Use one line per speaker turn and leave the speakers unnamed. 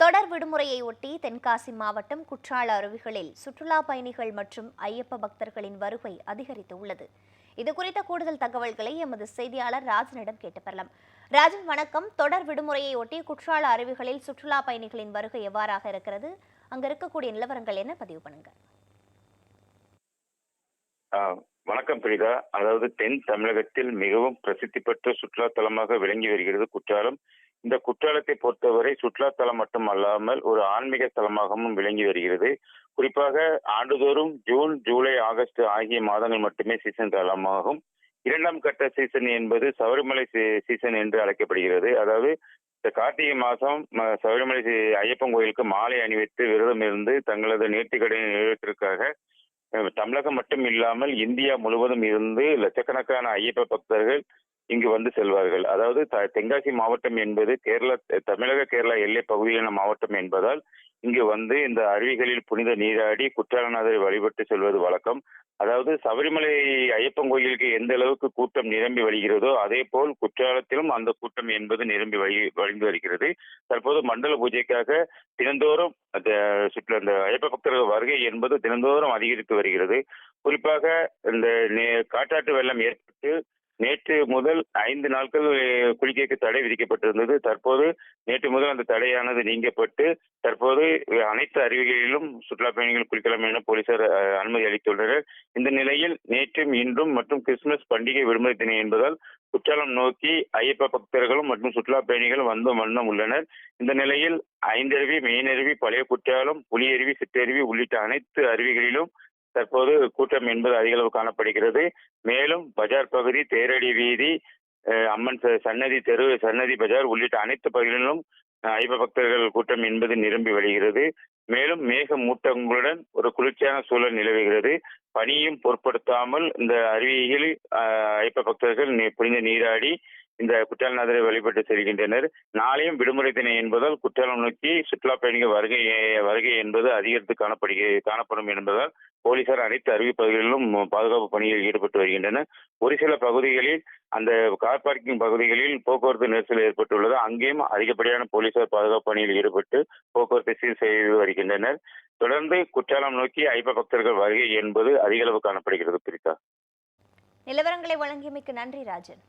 தொடர் விடுமுறையை ஒட்டி தென்காசி மாவட்டம் குற்றால அருவிகளில் சுற்றுலா பயணிகள் மற்றும் ஐயப்ப பக்தர்களின் வருகை அதிகரித்துள்ளது. இது குறித்த கூடுதல் தகவல்களை எமது செய்தியாளர் ராஜனிடம் கேட்டு பெறலாம் ராஜன் வணக்கம். தொடர் விடுமுறையை ஒட்டி குற்றால அருவிகளில் சுற்றுலா பயணிகளின் வருகை எவ்வாறாக இருக்கிறது? அங்க இருக்கக்கூடிய நிலவரங்கள் என்ன? பதிவு பண்ணுங்க.
வணக்கம் பிரிதா. அதாவது தென் தமிழகத்தில் மிகவும் பிரசித்தி பெற்ற சுற்றுலா தலமாக விளங்கி வருகிறது குற்றாலம். இந்த குற்றாலத்தை பொறுத்தவரை சுற்றுலா தலம் மட்டும் அல்லாமல் ஒரு ஆன்மீக தலமாகவும் விளங்கி வருகிறது. குறிப்பாக ஆண்டுதோறும் ஜூன் ஜூலை ஆகஸ்ட் ஆகிய மாதங்கள் மட்டுமே சீசன் தலமாகும். இரண்டாம் கட்ட சீசன் என்பது சபரிமலை சீசன் என்று அழைக்கப்படுகிறது. அதாவது இந்த கார்த்திகை மாதம் சபரிமலை ஐயப்பன் கோயிலுக்கு மாலை அணிவித்து விரதம் இருந்து தங்களது நேர்த்திக்கடன் நிறைவேற்றிற்காக தமிழகம் மட்டும் இல்லாமல் இந்தியா முழுவதும் இருந்து லட்சக்கணக்கான ஐயப்ப பக்தர்கள் இங்கு வந்து செல்வார்கள். அதாவது த- தென்காசி மாவட்டம் என்பது கேரளா தமிழக கேரளா எல்லை பகுதியிலான மாவட்டம் என்பதால் இங்கு வந்து இந்த அருவிகளில் புனித நீராடி குற்றாலநாதரை வழிபட்டு செல்வது வழக்கம். அதாவது சபரிமலை ஐயப்பன் கோயிலுக்கு எந்த அளவுக்கு கூட்டம் நிரம்பி வழிகிறதோ அதே போல் குற்றாலத்திலும் அந்த கூட்டம் என்பது நிரம்பி வழி வழிந்து வருகிறது. தற்போது மண்டல பூஜைக்காக தினந்தோறும் அந்த சுற்றுலா அந்த ஐயப்ப பக்தர்கள் வருகை என்பது தினந்தோறும் அதிகரித்து வருகிறது. குறிப்பாக இந்த நே- காட்டாற்று வெள்ளம் ஏற்பட்டு நேற்று முதல் ஐந்து நாட்கள் குளிக்கைக்கு தடை விதிக்கப்பட்டிருந்தது. தற்போது நேற்று முதல் அந்த தடையானது நீங்கப்பட்டு தற்போது அனைத்து அருவிகளிலும் சுற்றுலா பயணிகள் குளிக்கலாம் என போலீசார் அனுமதி அளித்துள்ளனர். இந்த நிலையில் நேற்றும் இன்றும் மற்றும் கிறிஸ்துமஸ் பண்டிகை விடுமுறை தினம் என்பதால் குற்றாலம் நோக்கி ஐயப்ப பக்தர்களும் மற்றும் சுற்றுலா பயணிகளும் வந்தும் வண்ணம் உள்ளனர். இந்த நிலையில் ஐந்தருவி மெயினருவி பழைய குற்றாலம் புலியருவி சிற்றருவி உள்ளிட்ட அனைத்து அருவிகளிலும் தற்போது கூட்டம் என்பது அதிக அளவு காணப்படுகிறது. மேலும் பஜார் பகுதி தேரடி வீதி அம்மன் சன்னதி தெரு சன்னதி பஜார் உள்ளிட்ட அனைத்து பகுதிகளிலும் ஐப பக்தர்கள் கூட்டம் என்பது நிரம்பி வருகிறது மேலும் மேக மூட்டங்களுடன் ஒரு குளிர்ச்சியான சூழல் நிலவுகிறது. பனியும் பொருட்படுத்தாமல் இந்த அருவியில் ஐப்ப பக்தர்கள் நீ- புனித நீராடி இந்த குற்றாலநாதரை வழிபட்டு செல்கின்றனர். நாளையும் விடுமுறை தினம் என்பதால் குற்றாலம் நோக்கி சுற்றுலா பயணிகள் வருகை வருகை என்பது அதிகரித்து காணப்படுகிறது காணப்படும் என்பதால் போலீசார் அனைத்து அருவி பாதுகாப்பு பணியில் ஈடுபட்டு வருகின்றனர். ஒரு சில பகுதிகளில் அந்த கார் பார்க்கிங் பகுதிகளில் போக்குவரத்து நெரிசல் ஏற்பட்டுள்ளது அங்கேயும் அதிகப்படியான போலீசார் பாதுகாப்பு பணியில் ஈடுபட்டு போக்குவரத்தை சீர் செய்து வருகின்றனர். தொடர்ந்து குற்றாலம் நோக்கி ஐப்ப பக்தர்கள் வருகை என்பது அதிகளவு காணப்படுகிறது பிரித்தா
நிலவரங்களை வழங்கியமைக்கு நன்றி ராஜன்.